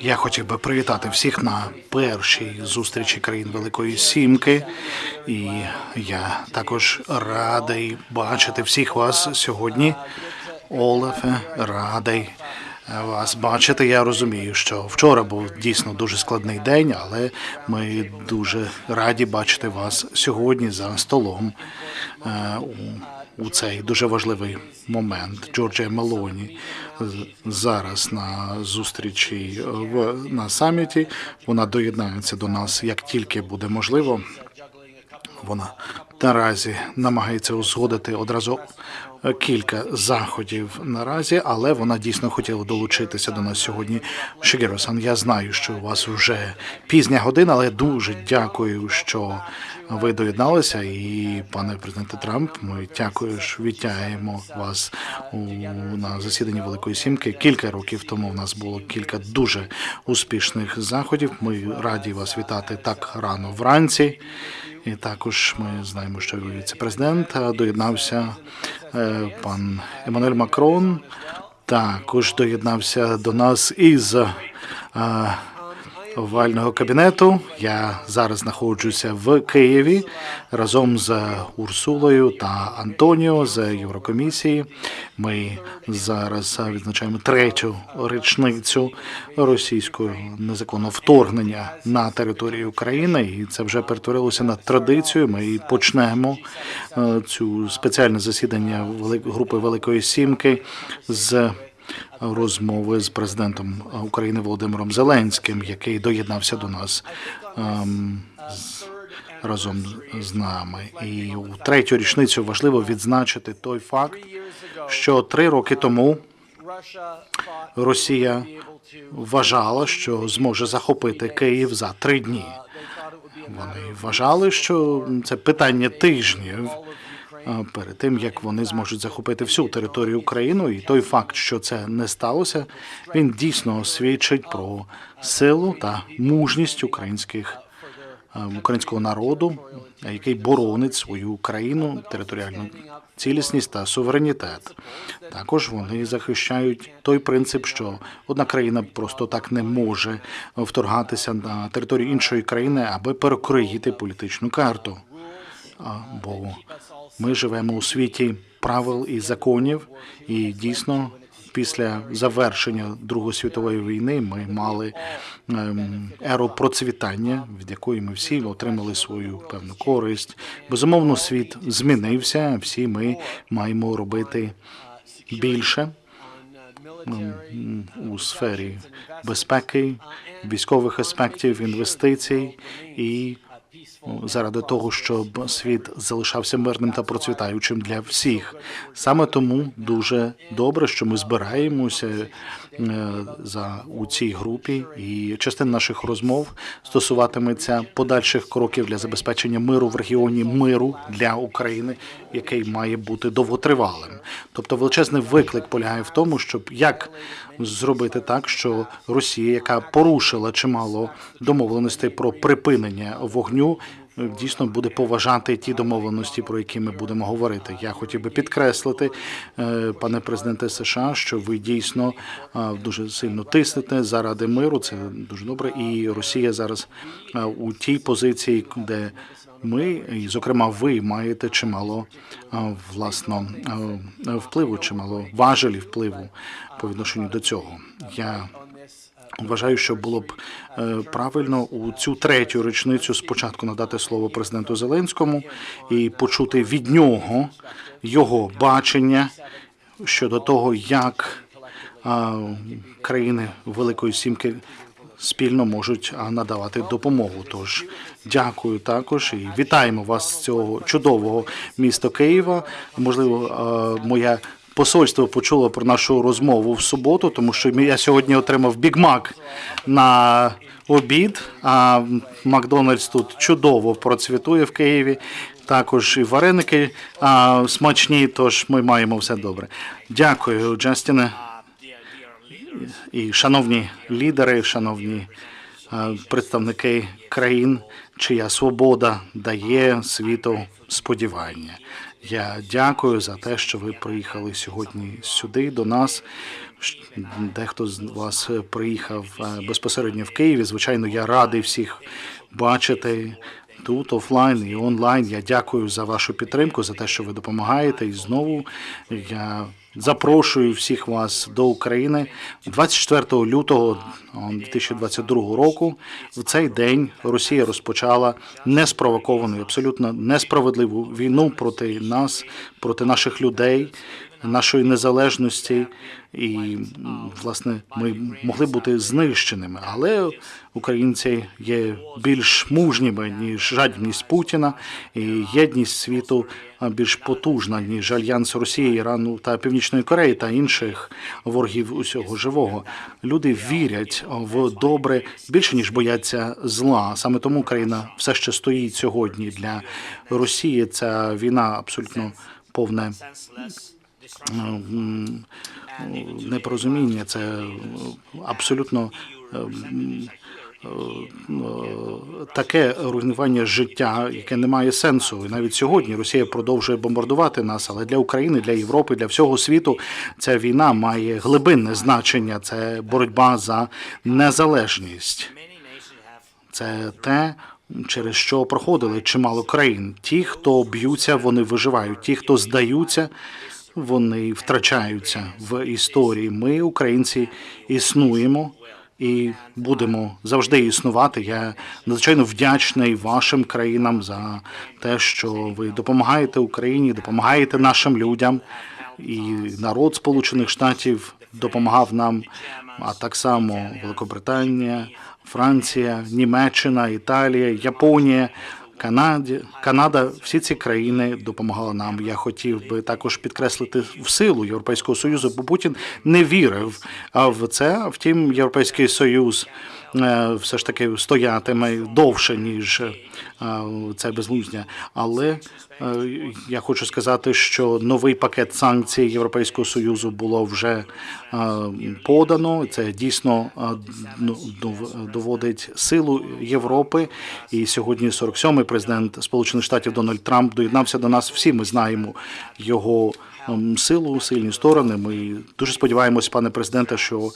Я хотів би привітати всіх на першій зустрічі країн Великої Сімки, і я також радий бачити всіх вас сьогодні. Олефе, радий вас бачити. Я розумію, що вчора був дійсно дуже складний день, але ми дуже раді бачити вас сьогодні за столом у у цей дуже важливий момент. Джорджія Мелоні зараз на зустрічі в на саміті. Вона доєднається до нас як тільки буде можливо. Вона наразі намагається узгодити одразу кілька заходів наразі, але вона дійсно хотіла долучитися до нас сьогодні. Шигеро-сан, я знаю, що у вас вже пізня година, але дуже дякую, що ви доєдналися. І пане президенте Трамп, ми також вітаємо вас у на засіданні Великої Сімки. Кілька років тому в нас було кілька дуже успішних заходів. Ми раді вас вітати так рано вранці. І також ми знаємо, що віце-президент доєднався пан Еммануель Макрон. Також доєднався до нас із е, овального кабінету. Я зараз знаходжуся в Києві разом з Урсулою та Антоніо з Єврокомісії. Ми зараз відзначаємо третю річницю російського незаконного вторгнення на територію України, і це вже перетворилося на традицію. Ми почнемо е, цю спеціальне засідання групи Великої Сімки з розмови з президентом України Володимиром Зеленським, який доєднався до нас ем, разом з нами. І у третю річницю важливо відзначити той факт, що три роки тому Росія вважала, що зможе захопити Київ за три дні. Вони вважали, що це питання тижнів перед тим, як вони зможуть захопити всю територію України. І той факт, що це не сталося, він дійсно свідчить про силу та мужність українських українського народу, який боронить свою країну, територіальну цілісність та суверенітет. Також вони захищають той принцип, що одна країна просто так не може вторгатися на територію іншої країни, аби перекроїти політичну карту. А, Бо ми живемо у світі правил і законів, і дійсно. Після завершення Другої світової війни ми мали ем, еру процвітання, від якої ми всі отримали свою певну користь. Безумовно, світ змінився. Всі ми маємо робити більше м, у сфері безпеки, військових аспектів, інвестицій і заради того, щоб світ залишався мирним та процвітаючим для всіх. Саме тому дуже добре, що ми збираємося е, за у цій групі, і частина наших розмов стосуватиметься подальших кроків для забезпечення миру в регіоні миру для України, який має бути довготривалим. Тобто величезний виклик полягає в тому, щоб як зробити так, що Росія, яка порушила чимало домовленостей про припинення вогню, дійсно буде поважати ті домовленості, про які ми будемо говорити. Я хотів би підкреслити, е, пане президенте США, що ви дійсно е, дуже сильно тиснете заради миру. Це дуже добре. І Росія зараз е, у тій позиції, де ми, і зокрема, ви маєте чимало власно впливу, чимало важелі впливу по відношенню до цього. Я Вважаю, що було б е, правильно у цю третю річницю спочатку надати слово президенту Зеленському і почути від нього його бачення щодо того, як країни Великої Сімки спільно можуть надавати допомогу. Тож дякую також і вітаємо вас з цього чудового міста Києва. Можливо, моя посольство почуло про нашу розмову в суботу, тому що я сьогодні отримав бігмак на обід. А Макдональдс тут чудово процвітує в Києві. Також і вареники а, смачні, тож ми маємо все добре. Дякую, Джастіне. І шановні лідери, шановні представники країн, чия свобода дає світу сподівання. Я дякую за те, що ви приїхали сьогодні сюди до нас, Дехто з вас е, приїхав е, безпосередньо в Києві. Звичайно, я радий всіх бачити тут офлайн і онлайн. Я дякую за вашу підтримку, за те, що ви допомагаєте. І знову я запрошую всіх вас до України 24 лютого о, 2022 року. В цей день Росія розпочала неспровоковану, абсолютно несправедливу війну проти нас, проти наших людей нашої незалежності, і власне ми могли бути знищеними. Але українці є більш мужніми ніж жадібність Путіна, і єдність світу більш потужна ніж альянс Росії, Ірану та Північної Кореї та інших ворогів усього живого. Люди вірять в добре більше ніж бояться зла. Саме тому Україна все ще стоїть сьогодні для Росії. Ця війна абсолютно повне непорозуміння, це абсолютно таке руйнування життя, яке не має сенсу. І навіть сьогодні Росія продовжує бомбардувати нас, але для України, для Європи, для всього світу ця війна має глибинне значення. Це боротьба за незалежність. Це те, через що проходили чимало країн. Ті, хто б'ються, вони виживають. Ті, хто здаються, вони втрачаються в історії. Ми, українці, існуємо і будемо завжди існувати. Я надзвичайно вдячний вашим країнам за те, що ви допомагаєте Україні, допомагаєте нашим людям. І народ Сполучених Штатів допомагав нам, а так само Великобританія, Франція, Німеччина, Італія, Японія. Канаді, Канада, всі ці країни допомагали нам. Я хотів би також підкреслити в силу Європейського союзу, бо Путін не вірив в це. Втім, Європейський Союз все ж таки стоятиме довше ніж е, це безглуздя. Але е, я хочу сказати, що новий пакет санкцій Європейського союзу було вже е, подано. Це дійсно е, ну, дов- доводить силу Європи. І сьогодні 47-й президент Сполучених Штатів Дональд Трамп доєднався до нас. Всі ми знаємо його силу, сильні сторони. Ми дуже сподіваємось, пане президенте, що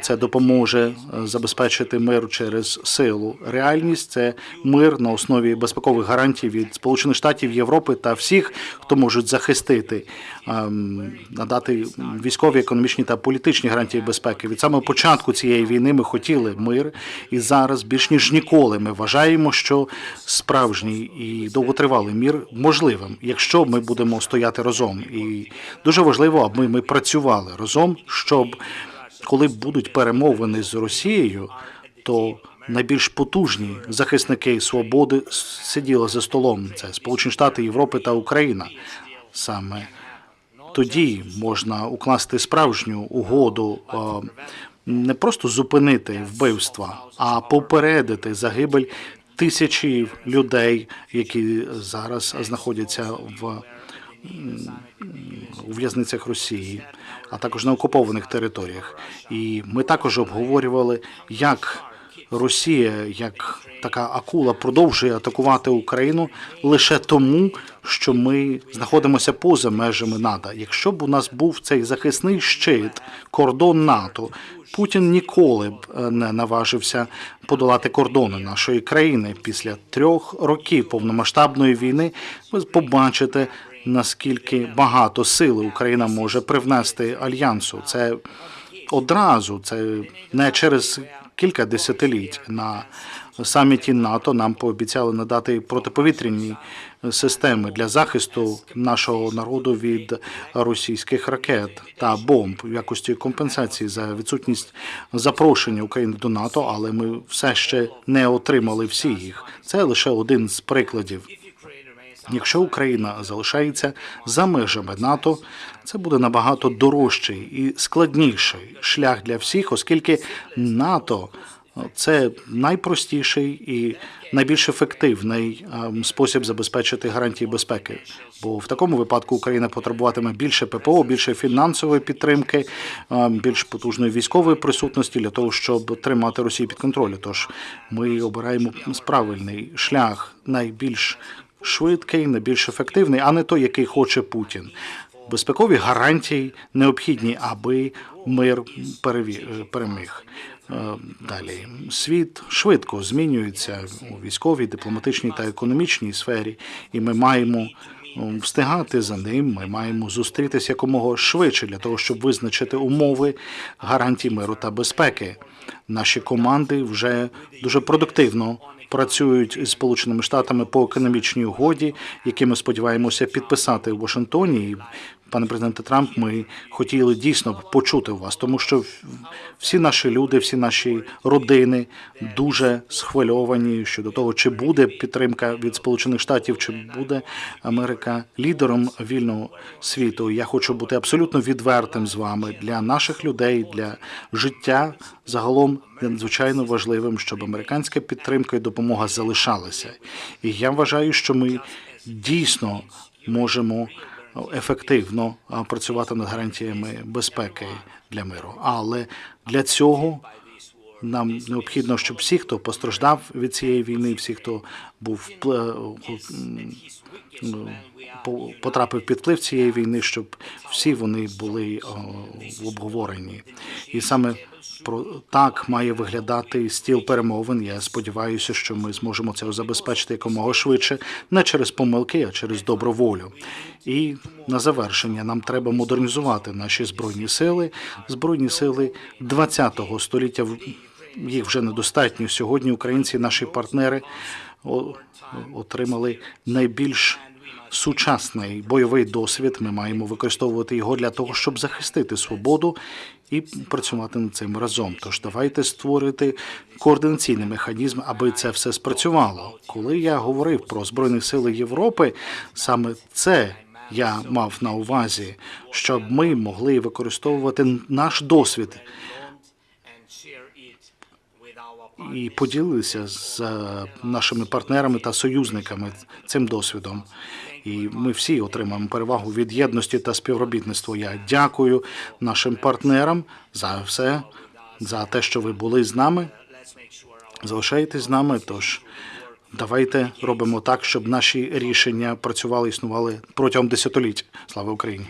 це допоможе е, забезпечити мир через силу. Реальність це мир на основі безпекових гарантій від Сполучених Штатів, Європи та всіх, хто можуть захистити, ем, надати військові, економічні та політичні гарантії безпеки. Від самого початку цієї війни ми хотіли мир, і зараз більш ніж ніколи ми вважаємо, що справжній і довготривалий мір можливим, якщо ми будемо стояти разом. І дуже важливо, аби ми працювали разом, щоб коли будуть перемовини з Росією, то найбільш потужні захисники свободи сиділи за столом. Це Сполучені Штати, Європи та Україна. Саме тоді можна укласти справжню угоду, е, не просто зупинити вбивства, а попередити загибель тисячі людей, які зараз знаходяться в у в'язницях Росії, а також на окупованих територіях. І ми також обговорювали, як Росія, як така акула, продовжує атакувати Україну лише тому, що ми знаходимося поза межами НАТО. Якщо б у нас був цей захисний щит, кордон НАТО, Путін ніколи б е, не наважився подолати кордони нашої країни. Після трьох років повномасштабної війни ви побачите, наскільки багато сили Україна може привнести альянсу. Це одразу, це не через кілька десятиліть на саміті НАТО нам пообіцяли надати протиповітряні системи для захисту нашого народу від російських ракет та бомб в якості компенсації за відсутність запрошення України до НАТО, але ми все ще не отримали всі їх. Це лише один з прикладів. Якщо Україна залишається за межами НАТО, це буде набагато дорожчий і складніший шлях для всіх, оскільки НАТО це найпростіший і найбільш ефективний ем, спосіб забезпечити гарантії безпеки. Бо в такому випадку Україна потребуватиме більше ППО, більше фінансової підтримки, ем, більш потужної військової присутності для того, щоб тримати Росію під контролем. Тож ми обираємо правильний шлях найбільш швидкий, найбільш ефективний, а не той, який хоче Путін. безпекові гарантії необхідні, аби мир переміг. Е, Далі світ швидко змінюється у військовій, дипломатичній та економічній сфері, і ми маємо е, встигати за ним. Ми маємо зустрітися якомога швидше для того, щоб визначити умови гарантій миру та безпеки. Наші команди вже дуже продуктивно працюють із Сполученими Штатами по економічній угоді, які ми сподіваємося підписати в Вашингтоні. І, пане президенте Трамп, ми хотіли дійсно почути вас, тому що всі наші люди, всі наші родини дуже схвильовані щодо того, чи буде підтримка від Сполучених Штатів, чи буде Америка лідером вільного світу. Я хочу бути абсолютно відвертим з вами для наших людей, для життя загалом надзвичайно важливим, щоб американська підтримка і допомога залишалися. І я вважаю, що ми дійсно можемо ефективно працювати над гарантіями безпеки для миру. Але для цього нам необхідно, щоб всі, хто постраждав від цієї війни, всі, хто був ну, по- потрапив під вплив цієї війни, щоб всі вони були о, обговорені. І саме про так має виглядати стіл перемовин. Я сподіваюся, що ми зможемо це забезпечити якомога швидше, не через помилки, а через добру волю. І на завершення нам треба модернізувати наші збройні сили. Збройні сили 20-го століття їх вже недостатньо. Сьогодні українці, наші партнери, отримали найбільш сучасний бойовий досвід. Ми маємо використовувати його для того, щоб захистити свободу і працювати над цим разом. Тож давайте створити координаційний механізм, аби це все спрацювало. Коли я говорив про збройні сили Європи, саме це. Я мав на увазі, щоб ми могли використовувати наш досвід і поділилися з нашими партнерами та союзниками цим досвідом. І ми всі отримаємо перевагу від єдності та співробітництва. Я дякую нашим партнерам за все, за те, що ви були з нами. Залишайтесь з нами. Тож давайте робимо так, щоб наші рішення працювали, існували протягом десятиліть. Слава Україні!